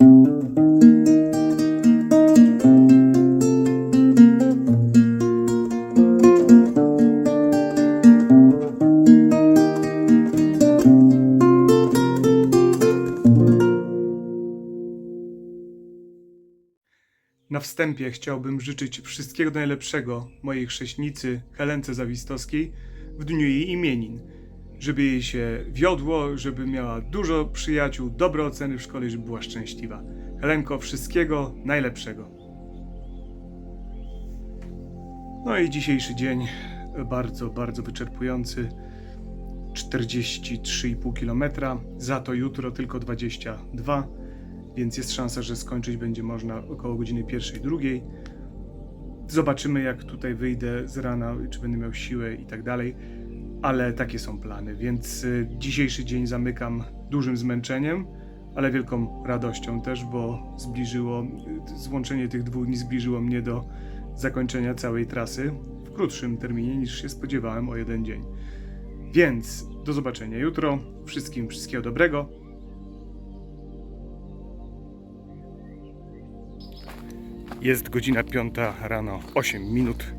Na wstępie chciałbym życzyć wszystkiego najlepszego mojej chrześnicy Helence Zawistowskiej w dniu jej imienin. Żeby jej się wiodło, żeby miała dużo przyjaciół, dobre oceny w szkole i żeby była szczęśliwa. Helenko, wszystkiego najlepszego. No i dzisiejszy dzień bardzo, bardzo wyczerpujący. 43,5 km, za to jutro tylko 22 więc jest szansa, że skończyć będzie można około godziny pierwszej, drugiej. Zobaczymy, jak tutaj wyjdę z rana, czy będę miał siłę i tak dalej, ale takie są plany, więc y, dzisiejszy dzień zamykam dużym zmęczeniem, ale wielką radością też, bo zbliżyło, y, złączenie tych dwóch dni zbliżyło mnie do zakończenia całej trasy w krótszym terminie niż się spodziewałem o jeden dzień. Więc do zobaczenia jutro. Wszystkim wszystkiego dobrego. Jest godzina 5 rano, 8 minut.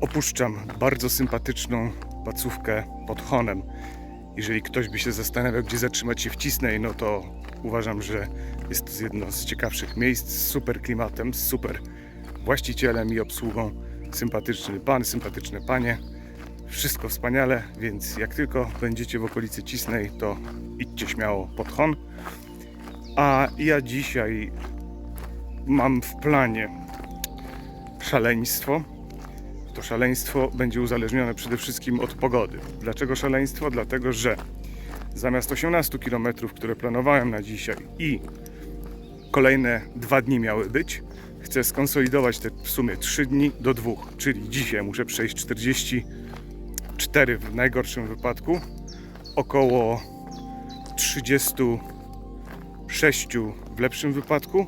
Opuszczam bardzo sympatyczną placówkę pod Honem. Jeżeli ktoś by się zastanawiał, gdzie zatrzymać się w Cisnej, no to uważam, że jest to jedno z ciekawszych miejsc z super klimatem, z super właścicielem i obsługą. Sympatyczny pan, sympatyczne panie. Wszystko wspaniale, więc jak tylko będziecie w okolicy Cisnej, to idźcie śmiało pod Hon. A ja dzisiaj mam w planie szaleństwo. To szaleństwo będzie uzależnione przede wszystkim od pogody. Dlaczego szaleństwo? Dlatego, że zamiast 18 km, które planowałem na dzisiaj i kolejne dwa dni miały być, chcę skonsolidować te w sumie 3 dni do dwóch. Czyli dzisiaj muszę przejść 44 w najgorszym wypadku, około 36 w lepszym wypadku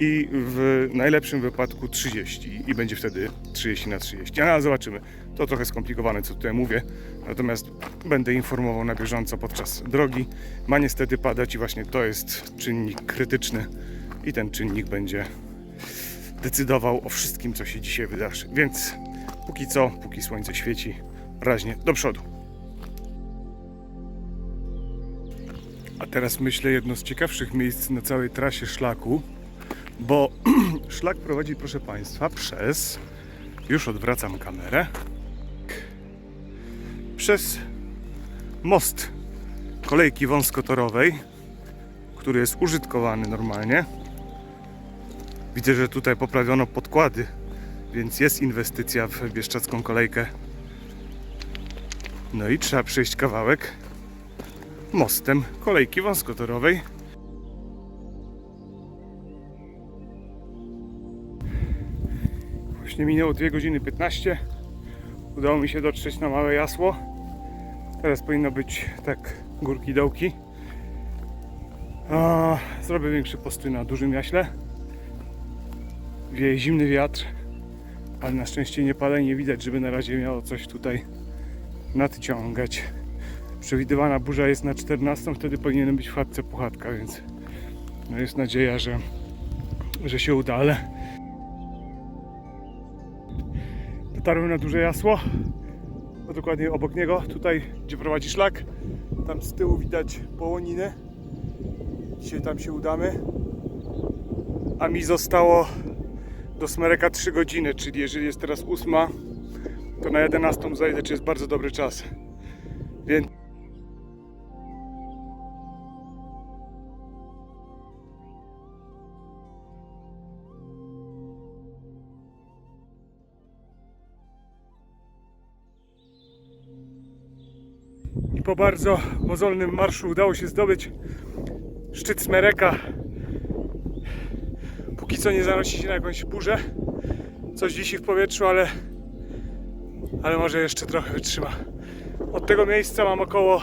i w najlepszym wypadku 30 i będzie wtedy 30 na 30. Ale zobaczymy. To trochę skomplikowane, co tutaj mówię. Natomiast będę informował na bieżąco podczas drogi. Ma niestety padać i właśnie to jest czynnik krytyczny i ten czynnik będzie decydował o wszystkim, co się dzisiaj wydarzy. Więc póki co, póki słońce świeci, raźnie do przodu. A teraz myślę jedno z ciekawszych miejsc na całej trasie szlaku, bo szlak prowadzi, proszę Państwa, przez. Już odwracam kamerę. Przez most kolejki wąskotorowej, który jest użytkowany normalnie. Widzę, że tutaj poprawiono podkłady, więc jest inwestycja w bieszczacką kolejkę. No i trzeba przejść kawałek mostem kolejki wąskotorowej. Właśnie minęło 2 godziny 15. Udało mi się dotrzeć na małe jasło. Teraz powinno być tak górki dołki. A, zrobię większy posty na dużym jaśle. Wieje zimny wiatr, ale na szczęście nie i nie widać, żeby na razie miało coś tutaj nadciągać. Przewidywana burza jest na 14, wtedy powinienem być w chatce puchatka, więc no jest nadzieja, że, że się uda, ale dotarłem na duże jasło, a dokładnie obok niego, tutaj gdzie prowadzi szlak. Tam z tyłu widać połoniny. Dzisiaj tam się udamy. A mi zostało do Smereka 3 godziny, czyli jeżeli jest teraz 8, to na 11 zajdę, czy jest bardzo dobry czas. Więc po bardzo mozolnym marszu udało się zdobyć szczyt Smereka. Póki co nie zanosi się na jakąś burzę. Coś wisi w powietrzu, ale, ale może jeszcze trochę wytrzyma. Od tego miejsca mam około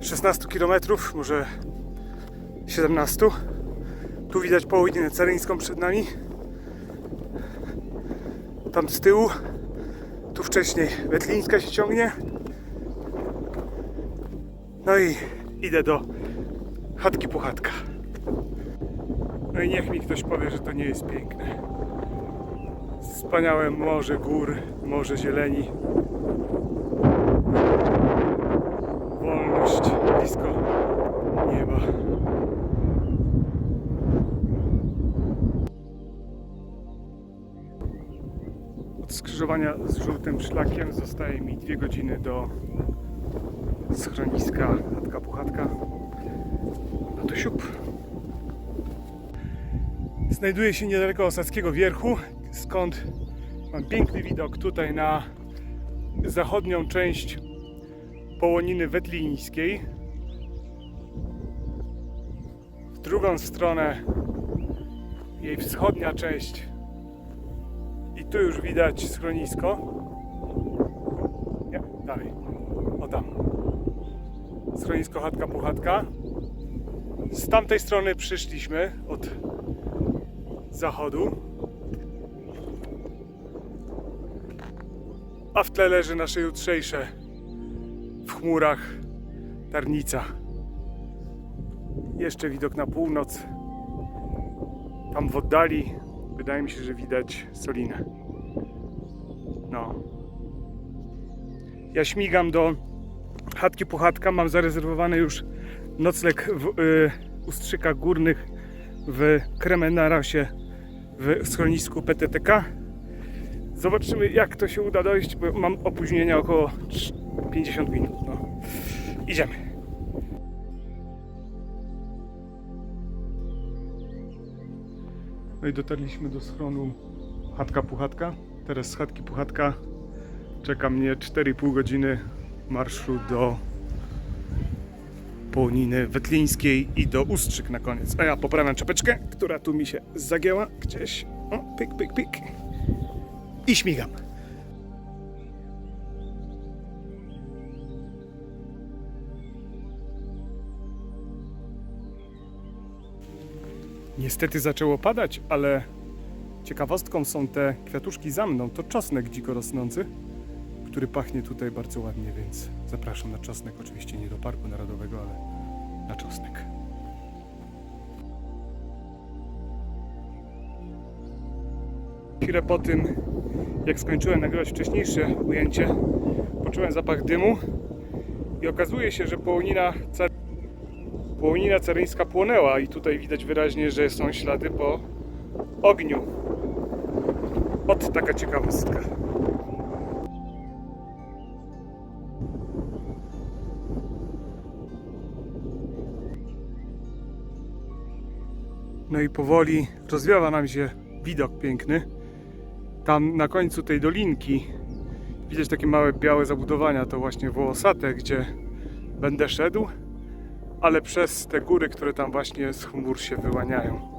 16 km, może 17. Tu widać południę caryńską przed nami. Tam z tyłu tu wcześniej Wetlińska się ciągnie. No i idę do Chatki puchatka. No i niech mi ktoś powie, że to nie jest piękne. Wspaniałe morze gór, morze zieleni. Wolność blisko nieba. Skrzyżowania z żółtym szlakiem zostaje mi dwie godziny do schroniska chatka puchatka. No to siup. Znajduję się niedaleko Osadzkiego Wierchu, skąd mam piękny widok tutaj na zachodnią część Połoniny Wetlińskiej. W drugą stronę jej wschodnia część. Tu już widać schronisko. Nie, dalej. O tam. Schronisko chatka puchatka. Z tamtej strony przyszliśmy od zachodu. A w tle leży nasze jutrzejsze w chmurach Tarnica. Jeszcze widok na północ. Tam w oddali wydaje mi się, że widać Solinę. No. Ja śmigam do chatki Puchatka. Mam zarezerwowany już nocleg w, y, u Strzyka Górnych w Kremenarasie w schronisku PTTK. Zobaczymy jak to się uda dojść, bo mam opóźnienia około 50 minut. No. Idziemy. No i dotarliśmy do schronu Chatka Puchatka. Teraz z Chatki Puchatka czeka mnie 4,5 godziny marszu do Połoniny Wetlińskiej i do Ustrzyk na koniec. A ja poprawiam czapeczkę, która tu mi się zagięła gdzieś. O, pik, pik, pik. I śmigam. Niestety zaczęło padać, ale ciekawostką są te kwiatuszki za mną. To czosnek dziko rosnący, który pachnie tutaj bardzo ładnie, więc zapraszam na czosnek. Oczywiście nie do Parku Narodowego, ale na czosnek. Chwilę po tym, jak skończyłem nagrywać wcześniejsze ujęcie, poczułem zapach dymu i okazuje się, że połonina, car... połonina caryńska płonęła i tutaj widać wyraźnie, że są ślady po ogniu. Ot taka ciekawostka. No i powoli rozwiewa nam się widok piękny. Tam na końcu tej dolinki widać takie małe białe zabudowania. To właśnie Wołosate, gdzie będę szedł, ale przez te góry, które tam właśnie z chmur się wyłaniają.